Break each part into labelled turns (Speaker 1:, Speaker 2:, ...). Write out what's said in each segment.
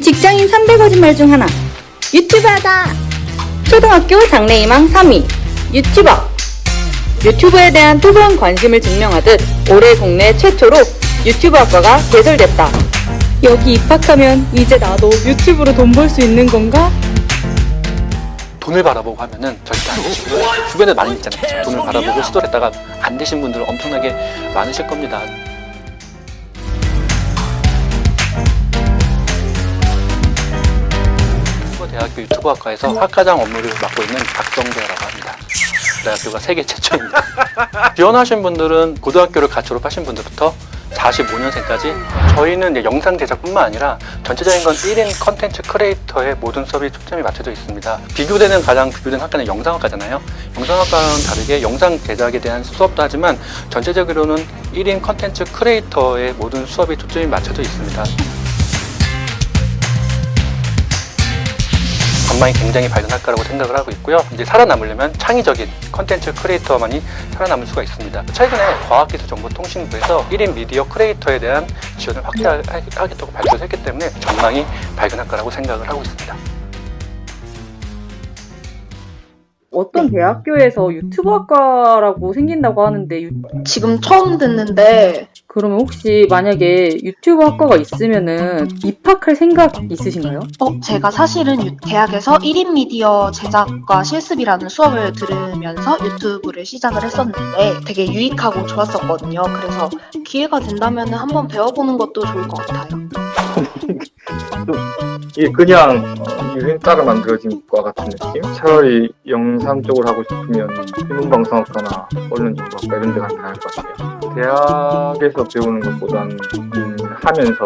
Speaker 1: 직장인 300 거짓말 중 하나. 유튜브 하자! 초등학교 장래희망 3위. 유튜버. 유튜브에 대한 뜨거운 관심을 증명하듯 올해 국내 최초로 유튜브 학과가 개설됐다. 여기 입학하면 이제 나도 유튜브로 돈 벌 수 있는 건가?
Speaker 2: 돈을 바라보고 하면은 절대 안 되시고요. 주변에 많이 있잖아요. 돈을 바라보고 시도를 했다가 안 되신 분들 엄청나게 많으실 겁니다. 대학교 유튜브학과에서 학과장 업무를 맡고 있는 박정대라고 합니다. 대학교가 세계 최초입니다. 지원하신 분들은 고등학교를 갓 졸업하신 분들부터 45년생까지 저희는 이제 영상 제작뿐만 아니라 전체적인 건 1인 컨텐츠 크리에이터의 모든 수업이 초점이 맞춰져 있습니다. 비교되는 가장 비교된 학과는 영상학과잖아요. 영상학과는 다르게 영상 제작에 대한 수업도 하지만 전체적으로는 1인 컨텐츠 크리에이터의 모든 수업이 초점이 맞춰져 있습니다. 전망이 굉장히 밝은 학과라고 생각을 하고 있고요. 이제 살아남으려면 창의적인 컨텐츠 크리에이터만이 살아남을 수가 있습니다. 최근에 과학기술정보통신부에서 1인 미디어 크리에이터에 대한 지원을 확대하겠다고 발표를 했기 때문에 전망이 밝은 학과라고 생각을 하고 있습니다.
Speaker 1: 어떤 대학교에서 유튜브 학과라고 생긴다고 하는데 유-
Speaker 3: 지금 처음 듣는데
Speaker 1: 그러면 혹시 만약에 유튜브 학과가 있으면은 입학할 생각 있으신가요?
Speaker 3: 어, 제가 사실은 유- 대학에서 1인 미디어 제작과 실습이라는 수업을 들으면서 유튜브를 시작을 했었는데 되게 유익하고 좋았었거든요. 그래서 기회가 된다면 한번 배워보는 것도 좋을 것 같아요.
Speaker 4: 이게 그냥 어, 유행 따라 만들어진 과 같은 느낌? 차라리 영상 쪽을 하고 싶으면新聞방송학과나 언론정보학과 이런 데 가는 게 나을 것 같아요. 대학에서 배우는 것보다는 음, 하면서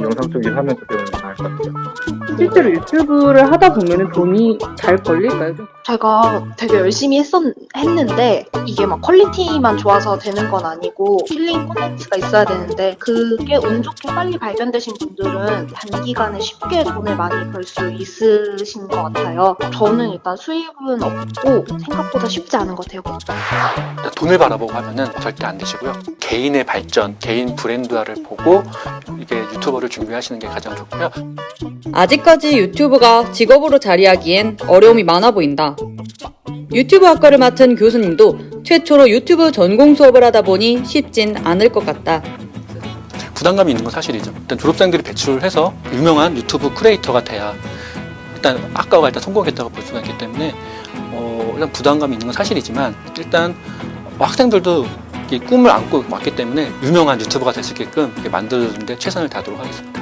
Speaker 4: 영상 쪽일 하면서 배우는 게 나을 것 같아요.
Speaker 1: 실제로 유튜브를 하다 보면은 돈이 잘 벌릴까요? 좀?
Speaker 3: 제가 되게 열심히 했었, 했는데 이게 막 퀄리티만 좋아서 되는 건 아니고 힐링 콘텐츠가 있어야 되는데 그게 운 좋게 빨리 발견되신 분들은 단기간에 쉽게 돈을 많이 벌 수 있으신 것 같아요. 저는 일단 수입은 없고 생각보다 쉽지 않은 것 같아요.
Speaker 2: 돈을 바라보고 하면은 절대 안 되시고요. 개인의 발전, 개인 브랜드화를 보고 이게 유튜버를 준비하시는 게 가장 좋고요.
Speaker 1: 아직까지 유튜브가 직업으로 자리하기엔 어려움이 많아 보인다. 유튜브 학과를 맡은 교수님도 최초로 유튜브 전공 수업을 하다 보니 쉽진 않을 것 같다.
Speaker 2: 부담감이 있는 건 사실이죠. 일단 졸업생들이 배출해서 유명한 유튜브 크리에이터가 돼야 일단 학과가 일단 성공했다고 볼 수가 있기 때문에 어, 일단 부담감이 있는 건 사실이지만 일단 학생들도 이 꿈을 안고 왔기 때문에 유명한 유튜버가 될 수 있게끔 만드는데 최선을 다하도록 하겠습니다.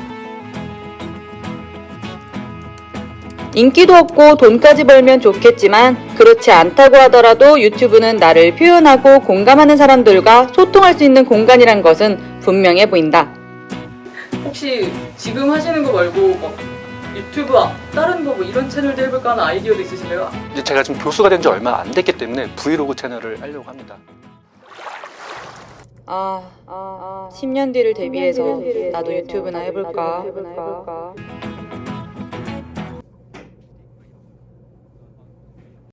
Speaker 1: 인기도 없고 돈까지 벌면 좋겠지만 그렇지 않다고 하더라도 유튜브는 나를 표현하고 공감하는 사람들과 소통할 수 있는 공간이란 것은 분명해 보인다. 혹시 지금 하시는 거 말고 뭐 유튜브 다른 거 뭐 이런 채널도 해볼까 하는 아이디어도 있으신가요?
Speaker 2: 이제 제가 지금 교수가 된 지 얼마 안 됐기 때문에 브이로그 채널을 하려고 합니다.
Speaker 1: 아, 아, 10년 뒤를 대비해서 나도 유튜브나 해볼까.